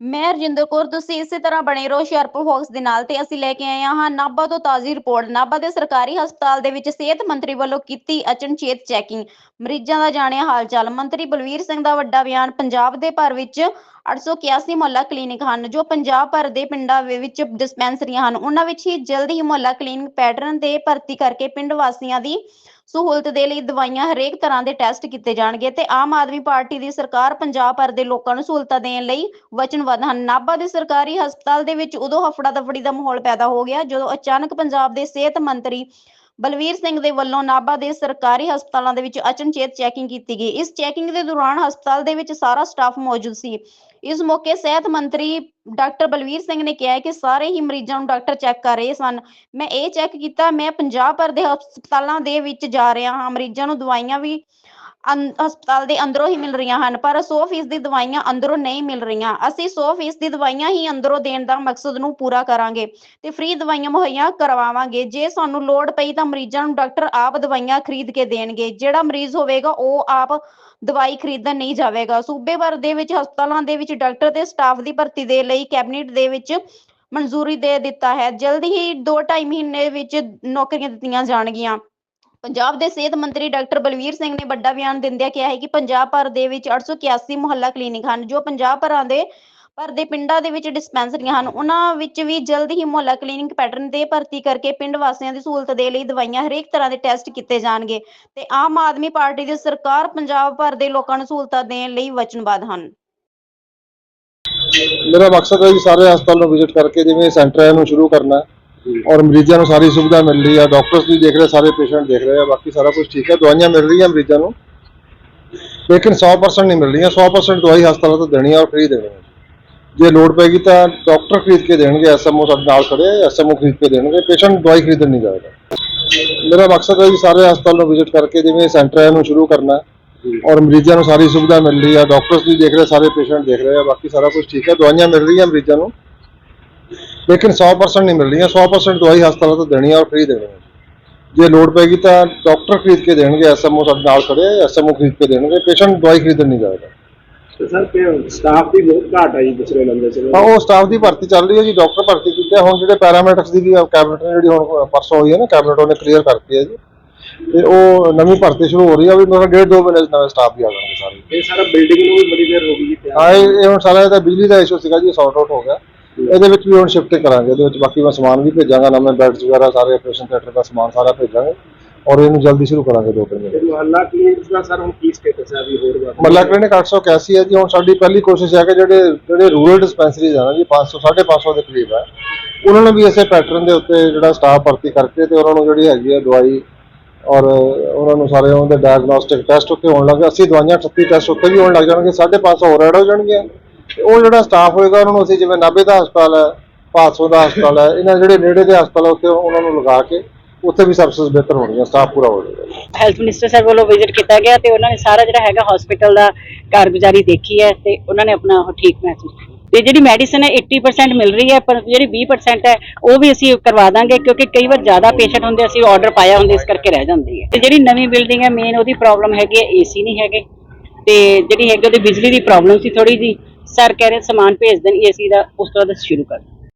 ਮੈਂ ਰਜਿੰਦਰ ਕੌਰ, ਤੁਸੀਂ ਇਸੇ ਤਰ੍ਹਾਂ ਬਣੇ ਰਹੋ ਹੁਸ਼ਿਆਰਪੁਰ ਫੋਕਸ ਦੇ ਨਾਲ ਤੇ ਅਸੀਂ ਲੈ ਕੇ ਆਏ ਹਾਂ ਨਾਭਾ ਤੋਂ ਤਾਜ਼ੀ ਰਿਪੋਰਟ। ਨਾਭਾ ਦੇ ਸਰਕਾਰੀ ਹਸਪਤਾਲ ਦੇ ਵਿੱਚ ਸਿਹਤ ਮੰਤਰੀ ਵੱਲੋਂ ਕੀਤੀ ਅਚਨਚੇਤ ਚੈਕਿੰਗ। ਮਰੀਜ਼ਾਂ ਦਾ ਜਾਣਿਆ ਹਾਲ ਚਾਲ ਮੰਤਰੀ ਬਲਵੀਰ ਸਿੰਘ ਦਾ ਵੱਡਾ ਬਿਆਨ, ਪੰਜਾਬ ਦੇ ਭਰ ਵਿੱਚ 881 ਮੁਹੱਲਾ ਕਲੀਨਿਕ ਹਨ, ਜੋ ਪੰਜਾਬ ਭਰ ਦੇ ਪਿੰਡਾਂ ਵਿੱਚ ਡਿਸਪੈਂਸਰੀਆਂ ਹਨ। ਉਹਨਾਂ ਵਿੱਚ ਹੀ ਜਲਦੀ ਹੀ ਮੁਹੱਲਾ ਕਲੀਨਿਕ ਪੈਟਰਨ ਤੇ ਭਰਤੀ ਕਰਕੇ ਪਿੰਡ ਵਾਸੀਆਂ ਦੀ ਸਹੂਲਤ ਦੇ ਲਈ ਦਵਾਈਆਂ ਹਰੇਕ ਤਰ੍ਹਾਂ ਦੇ ਟੈਸਟ ਕੀਤੇ ਜਾਣਗੇ ਤੇ ਆਮ ਆਦਮੀ ਪਾਰਟੀ ਦੀ ਸਰਕਾਰ ਪੰਜਾਬ ਭਰ ਦੇ ਲੋਕਾਂ ਨੂੰ ਸਹੂਲਤਾਂ ਦੇਣ ਲਈ ਵਚਨਬੱਧ ਹਨ। ਨਾਭਾ ਦੇ ਸਰਕਾਰੀ ਹਸਪਤਾਲ ਦੇ ਵਿੱਚ ਉਦੋਂ ਹਫੜਾ ਦਫੜੀ ਦਾ ਮਾਹੌਲ ਪੈਦਾ ਹੋ ਗਿਆ ਜਦੋਂ ਅਚਾਨਕ ਪੰਜਾਬ ਦੇ ਸਿਹਤ ਮੰਤਰੀ ਬਲਵੀਰ ਸਿੰਘ ਦੇ ਵੱਲੋਂ ਨਾਭਾ ਦੇ ਸਰਕਾਰੀ ਹਸਪਤਾਲਾਂ ਦੇ ਵਿੱਚ ਅਚਨਚੇਤ ਚੈਕਿੰਗ ਕੀਤੀ ਗਈ। ਇਸ ਚੈਕਿੰਗ ਦੇ ਦੌਰਾਨ ਹਸਪਤਾਲ ਦੇ ਵਿੱਚ ਸਾਰਾ ਸਟਾਫ ਮੌਜੂਦ ਸੀ। ਇਸ ਮੌਕੇ ਸਿਹਤ ਮੰਤਰੀ ਡਾਕਟਰ ਬਲਵੀਰ ਸਿੰਘ ਨੇ ਕਿਹਾ ਕਿ ਸਾਰੇ ਹੀ ਮਰੀਜ਼ਾਂ ਨੂੰ ਡਾਕਟਰ ਚੈੱਕ ਕਰ ਰਹੇ ਸਨ। ਮੈਂ ਇਹ ਚੈੱਕ ਕੀਤਾ, ਮੈਂ ਪੰਜਾਬ ਭਰ ਦੇ ਹਸਪਤਾਲਾਂ ਦੇ ਵਿੱਚ ਜਾ ਰਿਹਾ ਹਾਂ। ਮਰੀਜ਼ਾਂ ਨੂੰ ਦਵਾਈਆਂ ਵੀ ਹਸਪਤਾਲ ਦੇ ਅੰਦਰੋਂ ਹੀ ਮਿਲ ਰਹੀਆਂ ਹਨ, ਪਰ 100% ਦੀ ਦਵਾਈਆਂ ਅੰਦਰੋਂ ਨਹੀਂ ਮਿਲ ਰਹੀਆਂ। ਅਸੀਂ 100% ਦੀ ਦਵਾਈਆਂ ਹੀ ਅੰਦਰੋਂ ਦੇਣ ਦਾ ਮਕਸਦ ਨੂੰ ਪੂਰਾ ਕਰਾਂਗੇ ਤੇ ਫ੍ਰੀ ਦਵਾਈਆਂ ਮੁਹੱਈਆ ਕਰਵਾਵਾਂਗੇ। ਜੇ ਸਾਨੂੰ ਲੋੜ ਪਈ ਤਾਂ ਮਰੀਜ਼ਾਂ ਨੂੰ ਡਾਕਟਰ ਆਪ ਦਵਾਈਆਂ ਖਰੀਦ ਕੇ ਦੇਣਗੇ। ਜਿਹੜਾ ਮਰੀਜ਼ ਹੋਵੇਗਾ, ਉਹ ਆਪ ਦਵਾਈ ਖਰੀਦਣ ਨਹੀਂ ਜਾਵੇਗਾ। ਸੂਬੇ ਭਰ ਦੇ ਵਿੱਚ ਹਸਪਤਾਲਾਂ ਦੇ ਵਿੱਚ ਡਾਕਟਰ ਤੇ ਸਟਾਫ ਦੀ ਭਰਤੀ ਦੇ ਲਈ ਕੈਬਨਿਟ ਦੇ ਵਿੱਚ ਮਨਜ਼ੂਰੀ ਦੇ ਦਿੱਤਾ ਹੈ। ਜਲਦੀ ਹੀ 2.5 ਮਹੀਨੇ ਵਿੱਚ ਨੌਕਰੀਆਂ ਦਿੱਤੀਆਂ ਜਾਣਗੀਆਂ। ਪੰਜਾਬ ਦੇ ਸਿਹਤ ਮੰਤਰੀ ਡਾਕਟਰ ਬਲਵੀਰ ਸਿੰਘ ਨੇ ਵੱਡਾ ਬਿਆਨ ਦਿੰਦਿਆਂ ਕਿਹਾ ਹੈ ਕਿ ਪੰਜਾਬ ਭਰ ਦੇ ਵਿੱਚ 881 ਮੁਹੱਲਾ ਕਲੀਨਿਕ ਹਨ, ਜੋ ਪੰਜਾਬ ਭਰਾਂ ਦੇ, ਭਰ ਦੇ ਪਿੰਡਾਂ ਦੇ ਵਿੱਚ ਡਿਸਪੈਂਸਰੀਆਂ ਹਨ। ਉਹਨਾਂ ਵਿੱਚ ਵੀ ਜਲਦ ਹੀ ਮੁਹੱਲਾ ਕਲੀਨਿਕ ਪੈਟਰਨ ਤੇ ਭਰਤੀ ਕਰਕੇ ਪਿੰਡ ਵਾਸੀਆਂ ਦੀ ਸਹੂਲਤ ਦੇ ਲਈ ਦਵਾਈਆਂ ਹਰੇਕ ਤਰ੍ਹਾਂ ਦੇ ਟੈਸਟ ਕੀਤੇ ਜਾਣਗੇ ਤੇ ਆਮ ਆਦਮੀ ਪਾਰਟੀ ਦੀ ਸਰਕਾਰ ਪੰਜਾਬ ਭਰ ਦੇ ਲੋਕਾਂ ਨੂੰ ਸਹੂਲਤਾਂ ਦੇਣ ਲਈ ਵਚਨਬੱਧ ਹਨ। ਮੇਰਾ ਮਕਸਦ ਹੈ ਜੀ ਸਾਰੇ ਹਸਪਤਾਲ ਨੂੰ ਵਿਜ਼ਿਟ ਕਰਕੇ ਜਿਵੇਂ ਸੈਂਟਰ ਹੈ ਸ਼ੁਰੂ ਕਰਨਾ। ਔਰ ਮਰੀਜ਼ਾਂ ਨੂੰ ਸਾਰੀ ਸੁਵਿਧਾ ਮਿਲ ਰਹੀ ਹੈ ਡਾਕਟਰਸ ਵੀ ਦੇਖ ਰਹੇ, ਸਾਰੇ ਪੇਸ਼ੈਂਟ ਦੇਖ ਰਹੇ ਆ, ਬਾਕੀ ਸਾਰਾ ਕੁਝ ਠੀਕ ਹੈ ਦਵਾਈਆਂ ਮਿਲ ਰਹੀਆਂ ਮਰੀਜ਼ਾਂ ਨੂੰ। ਲੇਕਿਨ 100% ਨਹੀਂ ਮਿਲ ਰਹੀਆਂ 100% ਦਵਾਈ ਹਸਪਤਾਲਾਂ ਤੋਂ ਦੇਣੀ ਹੈ ਔਰ ਫ੍ਰੀ ਦੇਣੀ ਹੈ ਜੇ ਲੋੜ ਪੈਗੀ ਤਾਂ ਡਾਕਟਰ ਖਰੀਦ ਕੇ ਦੇਣਗੇ ਐਸਐਮਓ ਸਾਡੇ ਨਾਲ ਖੜੇ ਐਸਐਮਓ ਖਰੀਦ ਕੇ ਦੇਣਗੇ ਪੇਸ਼ੈਂਟ ਦਵਾਈ ਖਰੀਦਣ ਨਹੀਂ ਜਾਏਗਾ। ਮੇਰਾ ਮਕਸਦ ਹੈ ਜੀ ਸਾਰੇ ਹਸਪਤਾਲ ਨੂੰ ਵਿਜ਼ਿਟ ਕਰਕੇ ਜਿਵੇਂ ਸੈਂਟਰ ਹੈ ਇਹਨੂੰ ਸ਼ੁਰੂ ਕਰਨਾ ਔਰ ਮਰੀਜ਼ਾਂ ਨੂੰ ਸਾਰੀ ਸੁਵਿਧਾ ਮਿਲ ਰਹੀ ਹੈ ਡਾਕਟਰਸ ਵੀ ਦੇਖ ਰਹੇ, ਸਾਰੇ ਪੇਸ਼ੈਂਟ ਦੇਖ ਰਹੇ ਆ, ਬਾਕੀ ਸਾਰਾ ਕੁਝ ਠੀਕ ਹੈ ਦਵਾਈਆਂ ਮਿਲ ਰਹੀਆਂ ਮਰੀਜ਼ਾਂ ਨੂੰ। ਲੇਕਿਨ 100% ਨਹੀਂ ਮਿਲ ਰਹੀਆਂ 100% ਦਵਾਈ ਹਸਪਤਾਲਾਂ ਤੋਂ ਦੇਣੀ ਹੈ ਔਰ ਫ੍ਰੀ ਦੇਣੀ ਹੈ। ਜੇ ਲੋੜ ਪੈਗੀ ਤਾਂ ਡਾਕਟਰ ਖਰੀਦ ਕੇ ਦੇਣਗੇ ਐਸਐਮਓ ਸਾਡੇ ਨਾਲ ਖੜੇ ਐਸਐਮਓ ਖਰੀਦ ਕੇ ਦੇਣਗੇ। ਪੇਸ਼ੈਂਟ ਦਵਾਈ ਖਰੀਦਣ ਨਹੀਂ ਜਾਏਗਾ। ਸਰ ਸਟਾਫ ਦੀ ਬਹੁਤ ਘਾਟ ਆ ਜੀ ਪਿਛਲੇ ਲੰਬੇ ਸਮੇਂ ਹਾਂ ਉਹ ਸਟਾਫ ਦੀ ਭਰਤੀ ਚੱਲ ਰਹੀ ਹੈ ਜੀ ਡਾਕਟਰ ਭਰਤੀ ਕੀਤੇ। ਹੁਣ ਜਿਹੜੇ ਪੈਰਾਮੈਡਿਕਸ ਦੀ ਵੀ ਕੈਬਨਿਟ ਨੇ ਜਿਹੜੀ ਹੁਣ ਪਰਸੋਂ ਹੋਈ ਹੈ ਨਾ ਕੈਬਨਿਟ ਉਹਨੇ ਕਲੀਅਰ ਕਰਤੀ ਹੈ ਜੀ। ਤੇ ਉਹ ਨਵੀਂ ਭਰਤੀ ਸ਼ੁਰੂ ਹੋ ਰਹੀ ਹੈ ਵੀ ਮੇਰਾ ਡੇਢ ਦੋ ਮਹੀਨੇ ਨਵੇਂ ਸਟਾਫ ਵੀ ਆ ਜਾਣਗੇ ਸਾਰੇ। ਇਹ ਸਾਰਾ ਬਿਲਡਿੰਗ ਨੂੰ ਵੀ ਬੜੀ ਦੇਰ ਹੋ ਗਈ ਜੀ। ਹਾਂ ਇਹ ਹੁਣ ਸਾਰਾ ਇਹਦਾ ਬਿਜਲੀ ਦਾ ਇਸ਼ੂ ਸੀਗਾ ਜੀ ਸੌਰਟ ਆਊਟ ਹੋ ਗਿਆ। ਇਹਦੇ ਵਿੱਚ ਵੀ ਹੁਣ ਸ਼ਿਫਟ ਕਰਾਂਗੇ ਇਹਦੇ ਵਿੱਚ ਬਾਕੀ ਮੈਂ ਸਮਾਨ ਵੀ ਭੇਜਾਂਗਾ ਨਵੇਂ ਬੈੱਡਸ ਵਗੈਰਾ ਸਾਰੇ ਆਪਰੇਸ਼ਨ ਥੀਏਟਰ ਦਾ ਸਮਾਨ ਸਾਰਾ ਭੇਜਾਂਗੇ ਔਰ ਇਹਨੂੰ ਜਲਦੀ ਸ਼ੁਰੂ ਕਰਾਂਗੇ ਦੋ ਤਿੰਨ ਮਹੀਨੇ ਮੁਹੱਲਾ ਕਲੀਨਿਕਸ ਦਾ ਸਰ ਹੁਣ ਕੀ ਸਟੇਟਸ ਹੈ ਵੀ ਹੋਰ ਬਾਤ ਮੱਲਾ ਕਲੀਨਿਕ 881 ਹੈ ਜੀ ਹੁਣ ਸਾਡੀ ਪਹਿਲੀ ਕੋਸ਼ਿਸ਼ ਹੈ ਕਿ ਜਿਹੜੇ ਜਿਹੜੇ ਰੂਰਲ ਡਿਸਪੈਂਸਰੀਜ਼ ਆ ਨਾ ਜੀ 500 550 ਦੇ ਕਰੀਬ ਹੈ ਉਹਨਾਂ ਨੂੰ ਵੀ ਇਸੇ ਪੈਟਰਨ ਦੇ ਉੱਤੇ ਜਿਹੜਾ ਸਟਾਫ ਭਰਤੀ ਕਰਕੇ ਤੇ ਉਹਨਾਂ ਨੂੰ ਜਿਹੜੀ ਹੈਗੀ ਹੈ ਦਵਾਈ ਔਰ ਉਹਨਾਂ ਨੂੰ ਸਾਰੇ ਉਹਨਾਂ ਦੇ ਡਾਇਗਨੋਸਟਿਕ ਟੈਸਟ ਉੱਤੇ ਹੋਣ ਲੱਗੇ 80 ਦਵਾਈਆਂ 38 ਟੈਸਟ ਉੱਤੇ ਵੀ ਹੋਣ ਲੱਗ ਜਾਣਗੇ 550 ਹੋਰ ਐਡ ਹੋ ਜਾਣਗੇ ਉਹ ਜਿਹੜਾ ਸਟਾਫ ਹੋਏਗਾ, ਉਹਨਾਂ ਨੂੰ ਅਸੀਂ ਜਿਵੇਂ ਨਾਭੇ ਦਾ ਹਸਪਤਾਲ ਹੈ ਭਾਦਸੋਂ ਦਾ ਹਸਪਤਾਲ ਹੈ, ਇਹਨਾਂ ਜਿਹੜੇ ਨੇੜੇ ਦੇ ਹਸਪਤਾਲ ਆ, ਉੱਥੇ ਉਹਨਾਂ ਨੂੰ ਲਗਾ ਕੇ ਉੱਥੇ ਵੀ ਸਰਵਿਸਿਜ਼ ਬਿਹਤਰ ਹੋਣਗੀਆਂ ਸਟਾਫ ਪੂਰਾ ਹੋ ਜਾਏਗਾ। ਹੈਲਥ ਮਿਨਿਸਟਰ ਸਾਹਿਬ ਵੱਲੋਂ ਵਿਜ਼ਿਟ ਕੀਤਾ ਗਿਆ ਤੇ ਉਹਨਾਂ ਨੇ ਸਾਰਾ ਜਿਹੜਾ ਹੈਗਾ ਹਸਪੀਟਲ ਦਾ ਕਾਰਗੁਜ਼ਾਰੀ ਦੇਖੀ ਹੈ ਤੇ ਉਹਨਾਂ ਨੇ ਆਪਣਾ ਉਹ ਠੀਕ ਮਹਿਸੂਸ ਕੀਤਾ। ਤੇ ਜਿਹੜੀ ਮੈਡੀਸਨ ਹੈ 80% ਮਿਲ ਰਹੀ ਹੈ, ਪਰ ਜਿਹੜੀ 20% ਹੈ, ਉਹ ਵੀ ਅਸੀਂ ਕਰਵਾ ਦਾਂਗੇ, ਕਿਉਂਕਿ ਕਈ ਵਾਰ ਜ਼ਿਆਦਾ ਪੇਸ਼ੈਂਟ ਹੁੰਦੇ, ਅਸੀਂ ਆਰਡਰ ਪਾਇਆ ਹੁੰਦੇ, ਇਸ ਕਰਕੇ ਰਹਿ ਜਾਂਦੀ ਹੈ। ਤੇ ਜਿਹੜੀ ਨਵੀਂ ਬਿਲਡਿੰਗ ਹੈ ਮੇਨ ਉਹਦੀ ਪ੍ਰੋਬਲਮ ਹੈਗੀ ਹੈ ਏਸੀ ਨਹੀਂ ਹੈਗੇ। ਤੇ ਜਿਹੜੀ ਹੈਗੀ ਉਹਦੀ ਬਿਜਲੀ ਦੀ ਪ੍ਰੋਬਲਮ ਸੀ ਥੋੜੀ ਜੀ ਸਰ ਕਹਿ ਰਹੇ ਸਮਾਨ ਭੇਜ ਦੇਣ ਏਸੀ ਦਾ ਉਸ ਤੋਂ ਬਾਅਦ ਸ਼ੁਰੂ ਕਰ